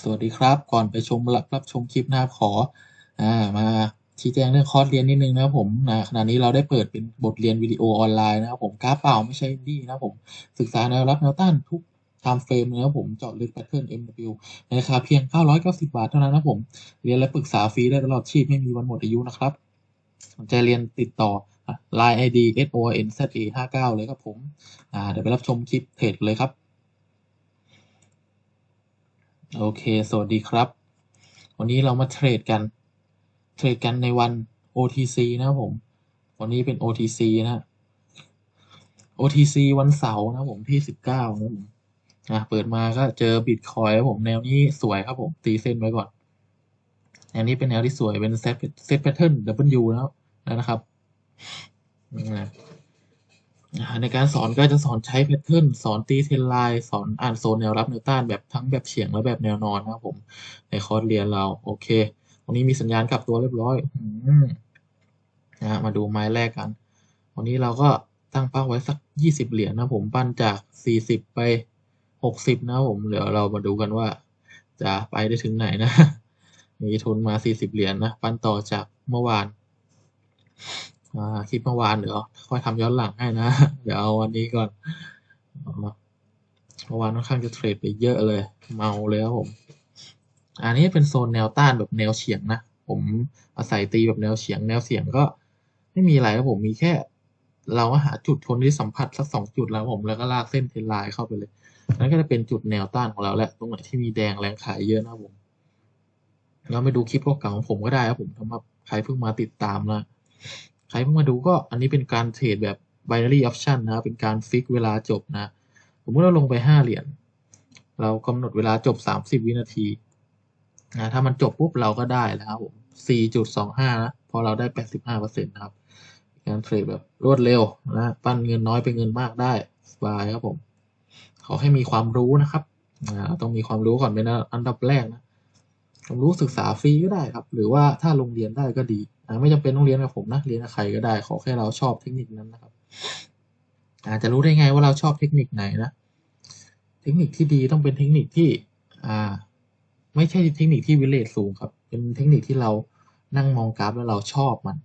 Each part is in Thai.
สวัสดีครับ ก่อนไปชมรับรับชมคลิปนะครับขออ่ามาชี้แจงเรื่องคอร์สเรียนนิดนึงนะครับผมนะขณะนี้เราได้เปิดเป็นบทเรียนวิดีโอออนไลน์นะครับผมกราฟเปล่าไม่ใช่ดีนะผมศึกษาแนวรับแนวต้านทุกไทม์เฟรมนะครับผมเจาะลึกแพทเทิร์น MW ในราคาเพียง 990 บาทเท่านั้นนะผมเรียนและปรึกษาฟรีได้ตลอดชีพไม่มีวันหมดอายุนะครับสนใจเรียนติดต่อ Line ID S O N Z A 59เลยครับผมอ่าเดี๋ยวไปรับชมคลิปเทรดเลยครับ โอเค สวัสดีครับ วันนี้เรามาเทรดกัน เทรดกันในวัน OTC นะผม วันนี้เป็น OTC นะ OTC วันเสาร์นะผมที่ 19นะครับผมอะเปิดมาก็เจอบิตคอยครับผม แนวนี้สวยครับผม ตีเส้นไว้ก่อน แนวนี้เป็นแนวที่สวย เป็นเซตเซตแพทเทิร์น W นะครับนะครับ ในการสอนก็จะสอนใช้แพทเทิร์นสอนตีเทนไลน์สอนอ่านโซนแนวรับแนวต้านแบบทั้งแบบเฉียงและแบบแนวนอนนะครับผมในคอร์สเรียนเราโอเควันนี้มีสัญญาณกลับตัวเรียบร้อยอืมนะมาดูไม้แรกกัน วันนี้เราก็ตั้งเป้าไว้สักยี่สิบเหรียญนะผมปั้นจากสี่สิบไปหกสิบนะผมเดี๋ยวเรามาดูกันว่า จะไปได้ถึงไหนนะมีทุนมาสี่สิบเหรียญนะ ปั้นต่อจากเมื่อวาน คลิปเมื่อวานเดี๋ยวค่อยทำย้อนหลังให้นะ เดี๋ยวเอาวันนี้ก่อนเมื่อวานค่อนข้างจะเทรดไปเยอะเลย เมาเลยครับผม อันนี้เป็นโซนแนวต้านแบบแนวเฉียงนะ ผมอาศัยตีแบบแนวเฉียง แนวเฉียงก็ ไม่มีอะไรครับผมมีแค่ เราหาจุดทนที่สัมผัสสักสองจุดแล้วผมแล้วก็ลากเส้นเทนไลน์เข้าไปเลยนั่นก็จะเป็นจุดแนวต้านของเราแหละตรงไหนที่มีแดงแรงขายเยอะนะผมเราไปดูคลิปเก่าๆของผมก็ได้ครับผมสำหรับใครเพิ่งมาติดตามนะ ใครเพิ่งมาดูก็อันนี้เป็นการเทรดแบบ binary option นะเป็นการฟิกเวลาจบนะสมมติเราลงไปห้าเหรียญเรากำหนดเวลาจบสามสิบวินาทีนะถ้ามันจบปุ๊บเราก็ได้แล้วครับผมสี่จุดสองห้านะพอเราได้แปดสิบห้าเปอร์เซ็นต์นะครับการเทรดแบบรวดเร็วนะปั้นเงินน้อยเป็นเงินมากได้สบายครับผม ขอให้มีความรู้นะครับต้องมีความรู้ก่อนเป็นอันดับแรกนะความรู้ศึกษาฟรีก็ได้ครับ หรือว่าถ้าโรงเรียนได้ก็ดี ไม่จำเป็นต้องเรียนกับผมนะเรียนกับใครก็ได้ ขอแค่เราชอบเทคนิคนั้นนะครับ อาจจะรู้ได้ไงว่าเราชอบเทคนิคไหนนะเทคนิคที่ดีต้องเป็นเทคนิคที่อ่า ไม่ใช่เทคนิคที่วิเลตสูงครับ เป็นเทคนิคที่เรานั่งมองกราฟแล้วเราชอบมัน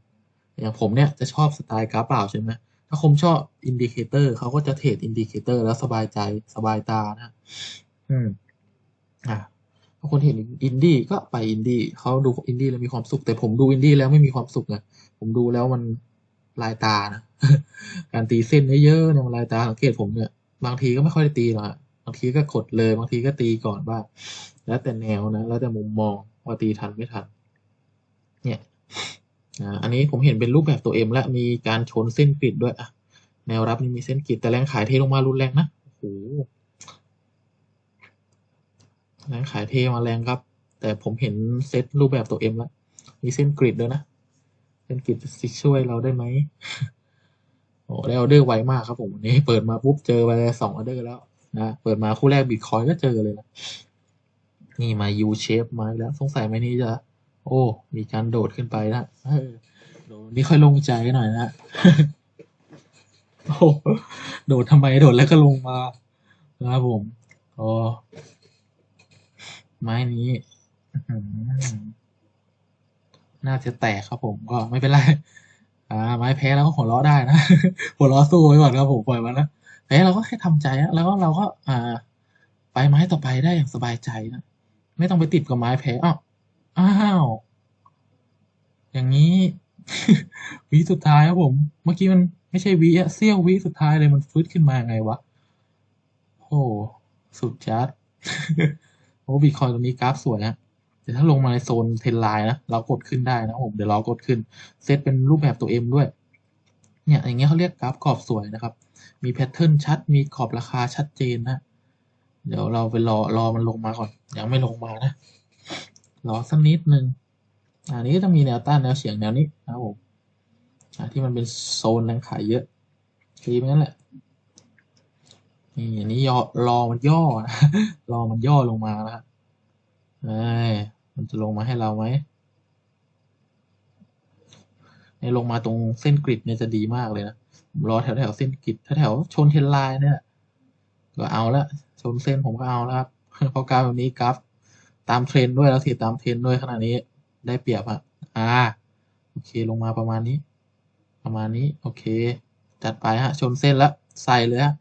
อย่างผมเนี่ยจะชอบสไตล์กราฟเปล่าใช่ไหมถ้าผมชอบอินดิเคเตอร์เขาก็จะเทรดอินดิเคเตอร์แล้วสบายใจสบายตานะ อืม อ่า บางคนเห็นอินดี้ก็ไปอินดี้เขาดูอินดี้แล้วมีความสุข แต่ผมดูอินดี้แล้วไม่มีความสุขนะผมดูแล้วมันลายตานะการตีเส้นเยอะๆเนี่ยมันลายตาสังเกตผมเนี่ยบางทีก็ไม่ค่อยได้ตีหรอกบางทีก็กดเลยบางทีก็ตีก่อนบ้างแล้วแต่แนวนะแล้วแต่มุมมองว่าตีทันไม่ทัน เนี่ยอันนี้ผมเห็นเป็นรูปแบบตัวเอ็มและมีการชนเส้นกริดด้วยอะแนวรับนี่มีเส้นกริดแต่แรงขายเทลงมารุนแรงนะโอ้โห แรงขายเทมาแรงครับ แต่ผมเห็นเซตรูปแบบตัวเอ็มแล้ว มีเส้นกริดด้วยนะ เส้นกริดจะช่วยเราได้ไหมโอ้ได้ออเดอร์ไวมากครับผมวันนี้เปิดมาปุ๊บเจอไปสองออเดอร์แล้วนะ เปิดมาคู่แรกบิตคอยก็เจอเลยนะ นี่มา U shape มาแล้ว สงสัยไหมนี่จะ โอ้ มีการโดดขึ้นไปนะโดนี่ค่อยลงใจหน่อยนะโอ้โหโดดทำไมโดดแล้วก็ลงมานะครับผมอ๋อ ไม้นี้ น่าจะแตกครับผมก็ไม่เป็นไร อ่า ไม้แพ้แล้วก็หัวเราะได้นะหัวเราะสู้ไว้ก่อนครับผมปล่อยมันนะแพ้เราก็แค่ทำใจนะแล้วก็เราก็ อ่า ไปไม้ต่อไปได้อย่างสบายใจนะไม่ต้องไปติดกับไม้แพ้อ้าวอ้าวอย่างนี้วิสุดท้ายครับผม เมื่อกี้มันไม่ใช่วิอะเสี้ยววิสุดท้ายเลยมันฟื้นขึ้นมาไงวะโอ้สุดจัด โอ้บิตคอยตัวนี้กราฟสวยนะแต่ถ้าลงมาในโซนเทรนไลน์นะเรากดขึ้นได้นะผมเดี๋ยวเรากดขึ้นเซตเป็นรูปแบบตัวเอ็มด้วยเนี่ยอย่างเงี้ยเขาเรียกกราฟกรอบสวยนะครับ มีแพทเทิร์นชัด มีขอบราคาชัดเจนนะ เดี๋ยวเราไปรอรอมันลงมาก่อน ยังไม่ลงมานะ รอสักนิดนึง อันนี้ก็จะมีแนวต้านแนวเฉียงแนวนี้นะครับผมที่มันเป็นโซนแรงขายเยอะทีมนนั่นแหละ นี่อันนี้ย่อรอมันย่อนะรอมันย่อลงมานะครับเอ้ยมันจะลงมาให้เราไหมเนี่ยลงมาตรงเส้นกริดเนี่ยจะดีมากเลยนะรอแถวแถวเส้นกริดแถวแถวชนเทรนไลน์เนี่ย ก็เอาละชนเส้นผมก็เอาแล้วครับเพราะกราฟแบบนี้กราฟตามเทรนด้วยแล้วเทรดตามเทรนด้วยขนาดนี้ได้เปรียบอะอ่าโอเคลงมาประมาณนี้ ประมาณนี้ โอเค จัดไปฮะ ชนเส้นแล้วใส่เลยฮะ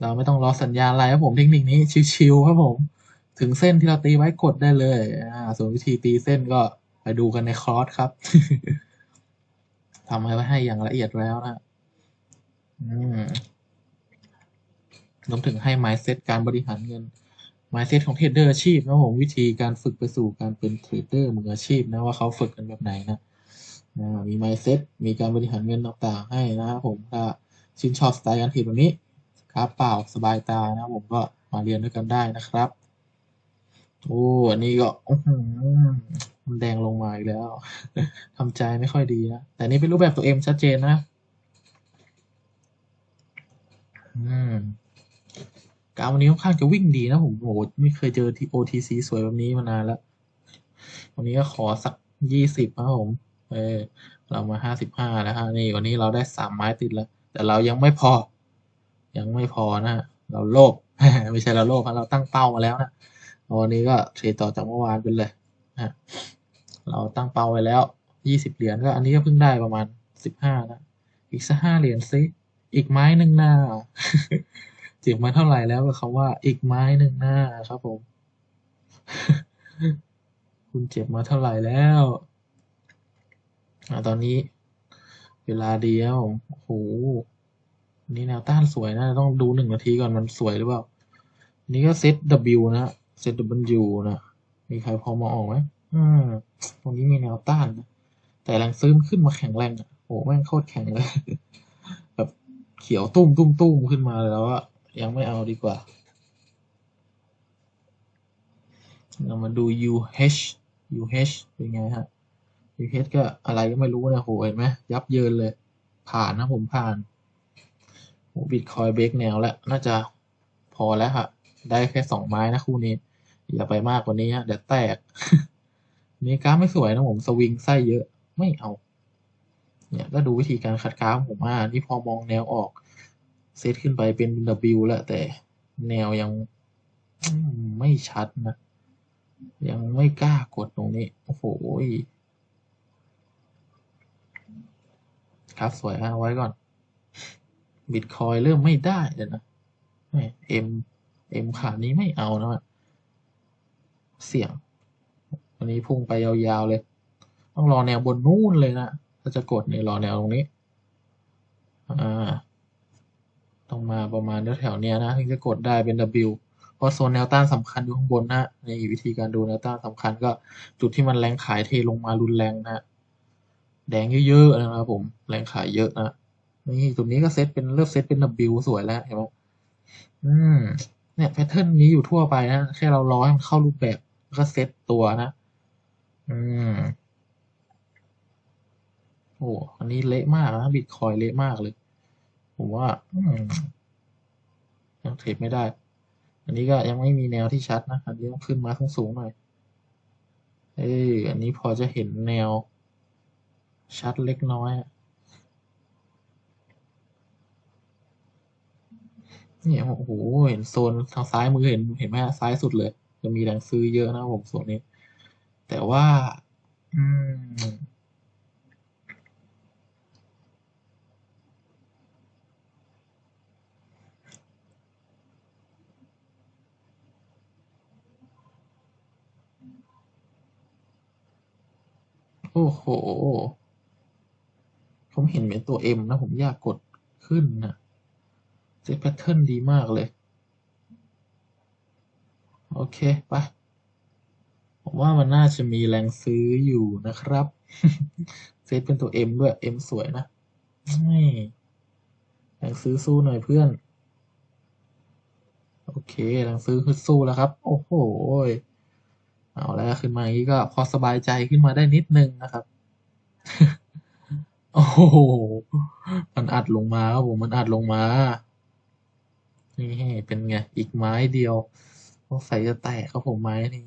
เราไม่ต้องรอสัญญาณอะไรครับผมเทคนิคนี้ชิวๆครับผม ถึงเส้นที่เราตีไว้กดได้เลยอ่าส่วนวิธีตีเส้นก็ไปดูกันในคอร์สครับทำไว้ให้อย่างละเอียดแล้วนะอืมรวมถึงให้ mindset การบริหารเงิน mindset ของเทรดเดอร์อาชีพนะผมวิธีการฝึกไปสู่การเป็นเทรดเดอร์มืออาชีพนะว่าเขาฝึกกันแบบไหนนะนะมี mindset มีการบริหารเงินต่างๆให้นะครับผมถ้าชื่นชอบสไตล์การเทรดแบบนี้ ครับเปล่าสบายตานะผมก็มาเรียนด้วยกันได้นะครับ โอ้อันนี้ก็มันแดงลงมาอีกแล้วทำใจไม่ค่อยดีนะ แต่นี่เป็นรูปแบบตัวเอ็มชัดเจนนะการวันนี้ค่อนข้างจะวิ่งดีนะผมโอ้โหไม่เคยเจอที่ OTC สวยแบบนี้มานานแล้ว วันนี้ก็ขอสักยี่สิบครับผม เออ เรามาห้าสิบห้าแล้วฮะนี่วันนี้เราได้สามไม้ติดแล้ว แต่เรายังไม่พอ ยังไม่พอนะเราโลภไม่ใช่เราโลภครับเราตั้งเป้ามาแล้วนะวันนี้ก็เทรดต่อจากเมื่อวานไปเลยนะเราตั้งเป้าไว้แล้วยี่สิบเหรียญก็อันนี้ก็เพิ่งได้ประมาณสิบห้านะอีกสักห้าเหรียญซิอีกไม้หนึ่งหน้าเจ็บมาเท่าไหร่แล้วกับคำว่าอีกไม้หนึ่งหน้าครับผม คุณเจ็บมาเท่าไหร่แล้วอ่าตอนนี้ เวลาดีแล้วผมโอ้โห นี่แนวต้านสวยนะ ต้องดูหนึ่งนาทีก่อนมันสวยหรือเปล่านนี้ก็เซต W นะเซต W นะ มีใครพอมาออกไหมอืมตรงนี้มีแนวต้านนะแต่แรงซื้อมันขึ้นมาแข็งแรงอะโอ้แม่งโคตรแข็งเลย แบบเขียวตุ้มตุ้มตุ้มขึ้นมาแล้วอะยังไม่เอาดีกว่า เรามาดู UH UH เป็นไงฮะ UH ก็อะไรก็ไม่รู้นี่ยโหเห็นไหมยับเยินเลย ผ่านนะผมผ่าน บิตคอยเบรกแนวแล้ว น่าจะพอแล้วค่ะ ได้แค่สองไม้นะคู่นี้ อย่าไปมากกว่านี้ฮะเดี๋ยวแตก นี่กราฟไม่สวยนะผมสวิงไส้เยอะไม่เอา เนี่ยก็ดูวิธีการคัดกราฟผมว่านี่พอมองแนวออกเซตขึ้นไปเป็น W แล้วแต่แนวยังไม่ชัดนะ ยังไม่กล้ากดตรงนี้ โอ้โหครับสวยฮะไว้ก่อน บิตคอยเริ่มไม่ได้เลยนะเอ็มเอ็มขานี้ไม่เอานะเสี่ยงวันนี้พุ่งไปยาวๆเลย ต้องรอแนวบนนู่นเลยนะถ้าจะกดเนี่ยรอแนวตรงนี้อ่าต้องมาประมาณแถวๆเนี้ยนะถึงจะกดได้เป็น W เพราะโซนแนวต้านสำคัญอยู่ข้างบนนะในวิธีการดูแนวต้านสำคัญก็จุดที่มันแรงขายเทลงมารุนแรงนะแดงเยอะๆนะครับผมแรงขายเยอะนะ นี่จุดนี้ก็เซตเป็นเลือกเซตเป็น W สวยแล้วเห็นไหมอืม เนี่ยแพทเทิร์นนี้อยู่ทั่วไปนะแค่เรารอให้มันเข้ารูปแบบก็เซตตัวนะอืมโอ้อันนี้เละมากนะบิตคอยเละมากเลย ผมว่าอืยังเทรดไม่ได้ อันนี้ก็ยังไม่มีแนวที่ชัดนะอันนี้ต้องขึ้นมาข้างสูงหน่อย เอ้ยอันนี้พอจะเห็นแนวชัดเล็กน้อย เนี่ยโอ้โหเห็นโซนทางซ้ายมือเห็นเห็นไหมซ้ายสุดเลย จะมีแรงซื้อเยอะนะผมโซนนี้ แต่ว่า อืมโอ้โห ผมเห็นเป็นตัว M นะ ผมอยากกดขึ้นนะ เซตแพทเทิร์นดีมากเลย โอเคไปผมว่ามันน่าจะมีแรงซื้ออยู่นะครับ เซตเป็นตัว M ด้วย M สวยนะแรงซื้อสู้หน่อยเพื่อน โอเคแรงซื้อคือสู้แล้วครับ โอ้โหเอาแล้วขึ้นมาอย่างนี้ก็พอสบายใจขึ้นมาได้นิดนึงนะครับ โอ้โห มันอัดลงมาครับผม มันอัดลงมา นี่เป็นไง อีกไม้เดียวสงสัยจะแตกครับผมไม้นี้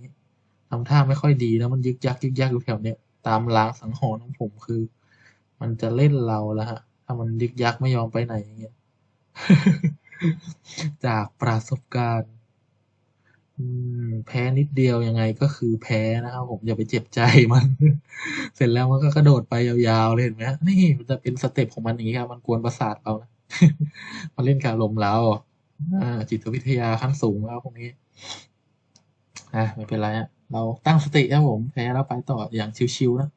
ทำท่าไม่ค่อยดีนะมันยึกยักยึกยักอยู่แถวเนี้ยตามล้างสังหรณ์ของผมคือ มันจะเล่นเราแล้วฮะ ถ้ามันยึกยักไม่ยอมไปไหนอย่างเงี้ยจากประสบการณ์แพ้นิดเดียวยังไงก็คือแพ้นะครับผมอย่าไปเจ็บใจมัน เสร็จแล้วมันก็กระโดดไปยาวๆเลยเห็นไหมนี่มันจะเป็นสเต็ปของมันอย่างนี้ครับ มันกวนประสาทเรานะมันเล่นการลมเรา จิตวิทยาขั้นสูงแล้วพวกนี้อะไม่เป็นไรอะเราตั้งสติครับผมแพ้แล้วไปต่ออย่างชิวๆนะ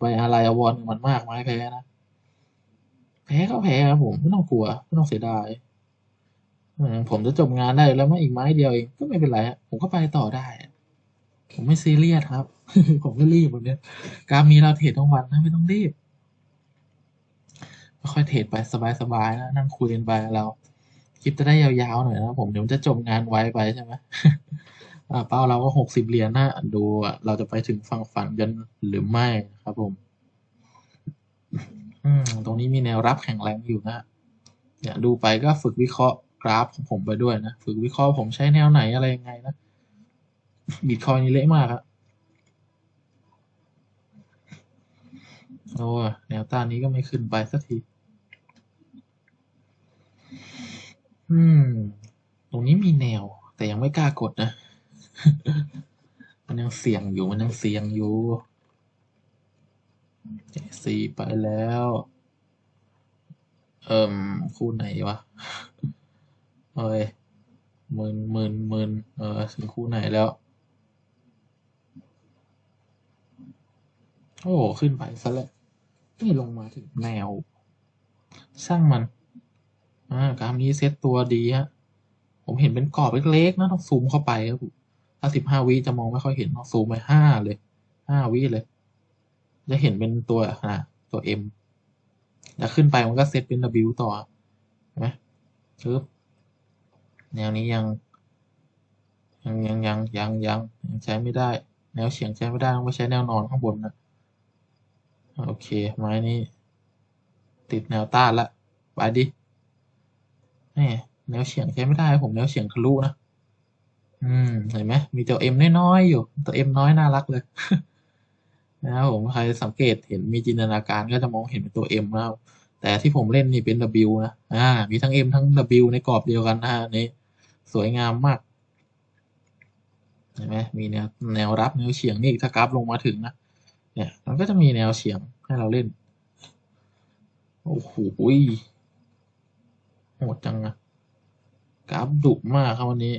ไปอะไรอวรณ์กับมันมากไหมแพ้นะแพ้ก็แพ้ครับผมไม่ต้องกลัวไม่ต้องเสียดายผมจะจบงานได้แล้วม่อีกไม้เดียวเองก็ไม่เป็นไรผมก็ไปต่อได้ ผมไม่ซีเรียสครับ ผมไม่รีบวันเนี้ยการมีเราเทรดทั้งวันนะไม่ต้องรีบค่อยเทรดไปสบายๆนะนั่งคุยกันไปเรา ลิปจะได้ยาวๆหน่อยนะผมเดี๋ยวมันจะจบงานไวไปใช่ไหมอ่าเป้าเราก็หกสิบเหรียญนะดูเราจะไปถึงฝั่งฝันกันหรือไม่ครับผมตรงนี้มีแนวรับแข็งแรงอยู่นะเนี่ยดูไปก็ฝึกวิเคราะห์กราฟของผมไปด้วยนะ ฝึกวิเคราะห์ผมใช้แนวไหนอะไรยังไงนะบิตคอยนี่เละมากครับโอ้แนวต้านนี้ก็ไม่ขึ้นไปสักที อืม ตรงนี้มีแนว แต่ยังไม่กล้ากดนะ มันยังเสี่ยงอยู่ มันยังเสี่ยงอยู่สี่ไปแล้ว เอิ่ม คู่ไหนวะ เอ้ยหมื่นหมื่นหมื่นเออถึงคู่ไหนแล้ว โอ้ ขึ้นไปซะแล้วนี่ลงมาถึงแนว ช่างมัน อ่ากรามนี้เซตตัวดีฮะ ผมเห็นเป็นกรอบเล็กๆนะต้องซูมเข้าไปครับถ้าสิบห้าวิจะมองไม่ค่อยเห็นต้องซูมไปห้าเลยห้าวิเลย จะเห็นเป็นตัวอ่าตัว M แล้วขึ้นไปมันก็เซตเป็น W ต่อเห็นไหมปึ๊บแนวนี้ยัง ยังยังยังยังยังยังใช้ไม่ได้ แนวเฉียงใช้ไม่ได้ต้องไปใช้แนวนอนข้างบนนะโอเค ไม้นี้ ติดแนวต้านละ ไปดิ แหมแนวเฉียงใช้ไม่ได้ผมแนวเฉียงทะลุนะ อืมเห็นไหมมีตัวเอ็มน้อยๆอยู่ ตัวเอ็มน้อยน่ารักเลยนะครับผมใครสังเกตเห็นมีจินตนาการก็จะมองเห็นเป็นตัว M นะครับแต่ที่ผมเล่นนี่เป็น W นะ อ่า มีทั้ง M ทั้ง W ในกรอบเดียวกันนะนนี้สวยงามมากเห็นไหมมีแนวแนวรับแนวเฉียงนี่ถ้ากราฟลงมาถึงนะ เนี่ย มันก็จะมีแนวเฉียงให้เราเล่น โอ้โห โหดจังนะกราฟดุมากครับวันนี้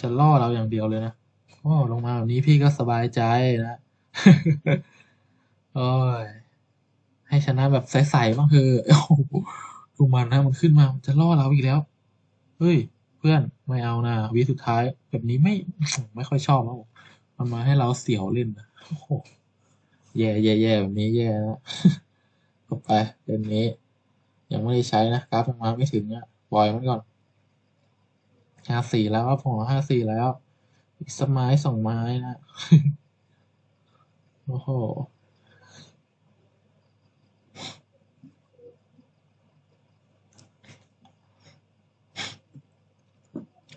จะล่อเราอย่างเดียวเลยนะโอ้ลงมาแบบนี้พี่ก็สบายใจนะโอ้ยให้ชนะแบบใสๆบ้างคือโอ้โหดูมันนะมันขึ้นมามันจะล่อเราอีกแล้ว เฮ้ย เพื่อนไม่เอานะวิสุดท้าย แบบนี้ไม่ไม่ค่อยชอบแล้วมันมาให้เราเสียวเล่นนะโอ้โหแย่แย่แย่แบบนี้แย่นะก็ไปเล่นนี้ ยังไม่ได้ใช้นะกราฟยังมาไม่ถึงอะปล่อยมันก่อนห้าสี่แล้วครับผมห้าสี่แล้ว อีกสกไม้สองไม้นะโอ้โห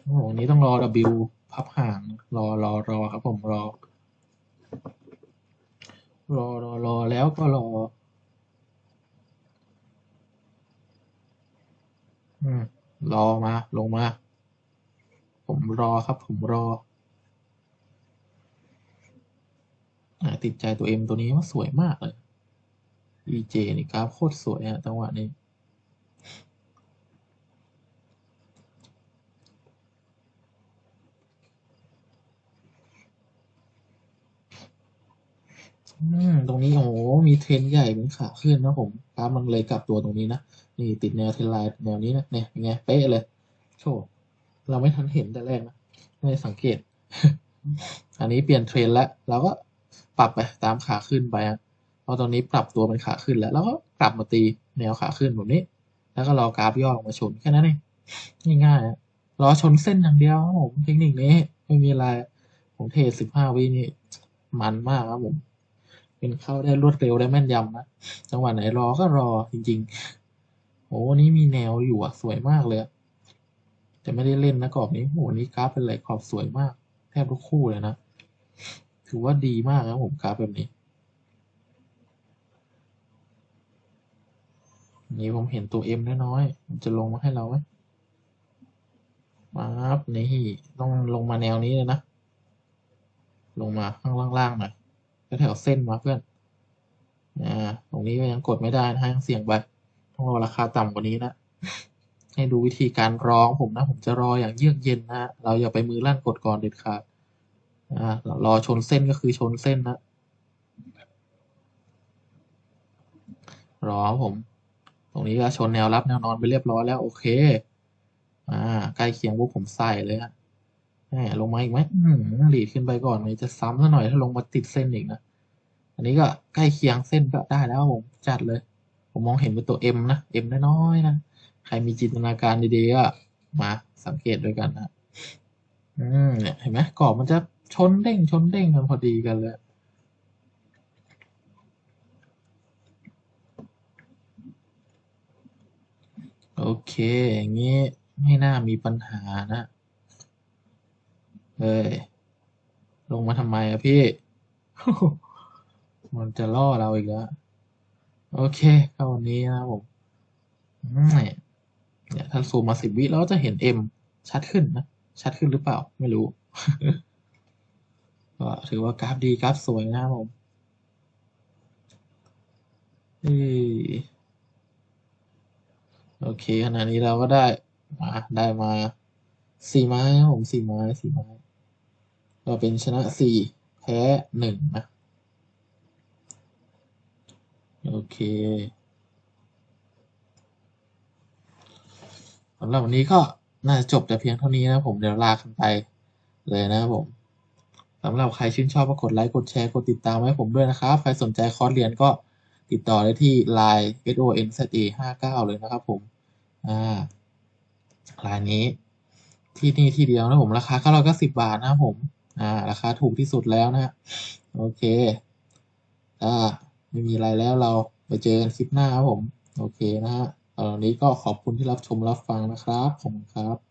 โอ้โหนนี้ต้องรอ W พับห่าง รอรอรอครับผมรอ รอรอรอแล้วก็รอ อืม รอมา ลงมา ผมรอครับ ผมรอติดใจตัวเอ็มตัวนี้ว่าสวยมากเลย EJ นี่กราฟโคตรสวยอะจังหวะนี้ อืมตรงนี้โอ้โหมีเทรนใหญ่เป็นขาขึ้นนะผมกราฟมันเลยกลับตัวตรงนี้นะนี่ติดแนวเทรนไลน์แนวนี้นะเนี่ยไงเป๊ะเลยโชว์เราไม่ทันเห็นแต่แรกนะไม่สังเกต อันนี้เปลี่ยนเทรนแล้วเราก็ปรับไปตามขาขึ้นไปอะเพราะตอนนี้ปรับตัวเป็นขาขึ้นแล้วแล้วก็กลับมาตีแนวขาขึ้นแบบนี้ แล้วก็รอกราฟย่อลงมาชนแค่นั้นเองง่ายๆอะรอชนเส้นอย่างเดียวครับผมเทคนิคนี้ไม่มีอะไรผมเทรดสิบห้าวินี่มันมากครับผม เป็นเข้าได้รวดเร็วได้แม่นยำนะจังหวะไหนรอก็รอจริงๆโอ้นนี้มีแนวอยู่อะสวยมากเลยอะแต่ไม่ได้เล่นนะกรอบนี้โหนี่กราฟเป็นไหลขอบสวยมาก แทบทุกคู่เลยนะถือว่าดีมากครับผมกราฟแบบนี้นี่ผมเห็นตัวเอ็มน้อยๆมันจะลงมาให้เราไหมปั๊บนี่ต้องลงมาแนวนี้เลยนะ ลงมาข้างล่างๆหน่อย แถวเส้นมาเพื่อนอ่าตรงนี้ก็ยังกดไม่ได้นะฮะยังเสี่ยงไปต้องรอราคาต่ำกว่านี้นะให้ดูวิธีการร้องผมนะ ผมจะรออย่างเยือกเย็นนะเราอย่าไปมือลั่นกดก่อนเด็ดขาดอ่ารอชนเส้นก็คือชนเส้นนะรอผม ตรงนี้ก็ชนแนวรับแนวนอนไปเรียบร้อยแล้ว โอเค อ่าใกล้เคียงพวกผมใส่เลยฮะ แหมลงมาอีกไหมอืมดีดขึ้นไปก่อนเลยจะซ้ำซะหน่อยถ้าลงมาติดเส้นอีกนะ อันนี้ก็ใกล้เคียงเส้นก็ได้แล้วผมจัดเลย ผมมองเห็นเป็นตัว M นะ M น้อยๆนะ ใครมีจินตนาการดีๆก็มาสังเกตด้วยกันนะ อืมเนี่ยเห็นไหมกรอบมันจะชนเด้งชนเด้งกันพอดีกันเลยโอเค อย่างนี้ไม่น่ามีปัญหานะ เฮ้ย ลงมาทำไมอะพี่ มันจะล่อเราอีกแล้ว โอเคเข้าวันนี้นะผมเนี่ยถ้าซูมมาสิบวิแล้วจะเห็น M ชัดขึ้นนะ ชัดขึ้นหรือเปล่า ไม่รู้ ก็ถือว่ากราฟดีกราฟสวยนะครับผมอโอเคขณะนี้เราก็ได้มาได้มาสี่ไม้ผมสี่ไม้สี่ไม้ ก็เป็นชนะสี่แพ้หนึ่งนะ โอเคสำหรับวันนี้ก็น่าจะจบแต่เพียงเท่านี้นะผมเดี๋ยวลากันไปเลยนะครับผมสำหรับใครชื่นชอบก็กดไลค์กดแชร์กดติดตามไว้ผมด้วยนะครับ ใครสนใจคอร์สเรียนก็ติดต่อได้ที่ Line s o n z a ห้าเก้าเลยนะครับผม อ่าลายนี้ที่นี่ที่เดียวนะผม ราคาเก้าร้อยเก้าสิบบาทนะผม อ่า ราคาถูกที่สุดแล้วนะโอเคอ่าไม่มีอะไรแล้วเราไปเจอกันคลิปหน้าครับผม โอเคนะฮะตอนนี้ก็ขอบคุณที่รับชมรับฟังนะครับ ผมครับ